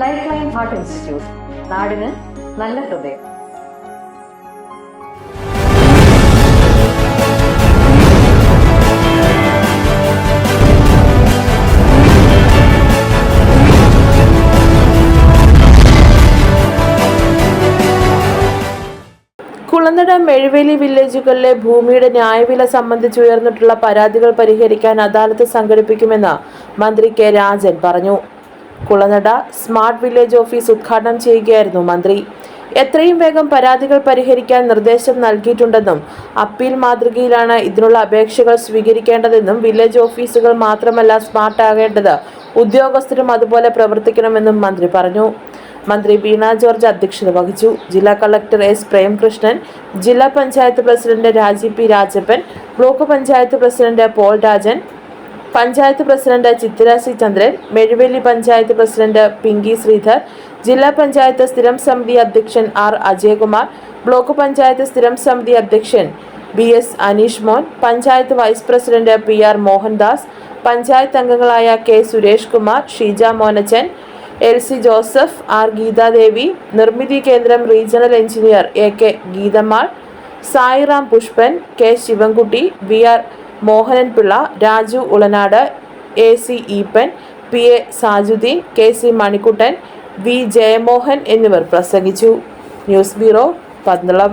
Life line heart institute നാടിന് നല്ല ഹൃദയം. കുളനട മെഴുവേലി വില്ലേജുകളിലെ ഭൂമിയുടെ ന്യായവില സംബന്ധിച്ച് ഉയർന്നിട്ടുള്ള പരാതികൾ പരിഹരിക്കാൻ അദാലത്ത് സംഘടിപ്പിക്കുമെന്ന് മന്ത്രി കെ രാജൻ പറഞ്ഞു. കുളനട സ്മാർട്ട് വില്ലേജ് ഓഫീസ് ഉദ്ഘാടനം ചെയ്യുകയായിരുന്നു മന്ത്രി. എത്രയും വേഗം പരാതികൾ പരിഹരിക്കാൻ നിർദ്ദേശം നൽകിയിട്ടുണ്ടെന്നും അപ്പീൽ മാതൃകയിലാണ് ഇതിനുള്ള അപേക്ഷകൾ സ്വീകരിക്കേണ്ടതെന്നും വില്ലേജ് ഓഫീസുകൾ മാത്രമല്ല സ്മാർട്ട് ആകേണ്ടത് ഉദ്യോഗസ്ഥരും അതുപോലെ പ്രവർത്തിക്കണമെന്നും മന്ത്രി പറഞ്ഞു. മന്ത്രി വീണ ജോർജ് അധ്യക്ഷത വഹിച്ചു. ജില്ലാ കളക്ടർ എസ് പ്രേംകൃഷ്ണൻ ജില്ലാ panchayat president Rajeev P Rajappan block panchayat president Paul Rajan panchayat president Chithira C Chandran Mezhuveli panchayat president Pinky Sreedhar ജില്ലാ പഞ്ചായത്ത് സ്ഥിരം സമിതി അധ്യക്ഷൻ ആർ അജയകുമാർ ബ്ലോക്ക് പഞ്ചായത്ത് സ്ഥിരം സമിതി അധ്യക്ഷൻ B S Aneesh Mon panchayat vice president P R Mohandas panchayat അംഗങ്ങളായ K Suresh Kumar Sheeja Monachan L C Joseph R Geethadevi Nirmithi Kendram regional engineer A K Geethamal Sairam Pushpan K Sivankutty V R Mohanan Pillai Raju Ulanad A C Eapen P A Sajudeen K C Manikuttan V Jayamohan എന്നിവർ പ്രസംഗിച്ചു. News bureau Pandalam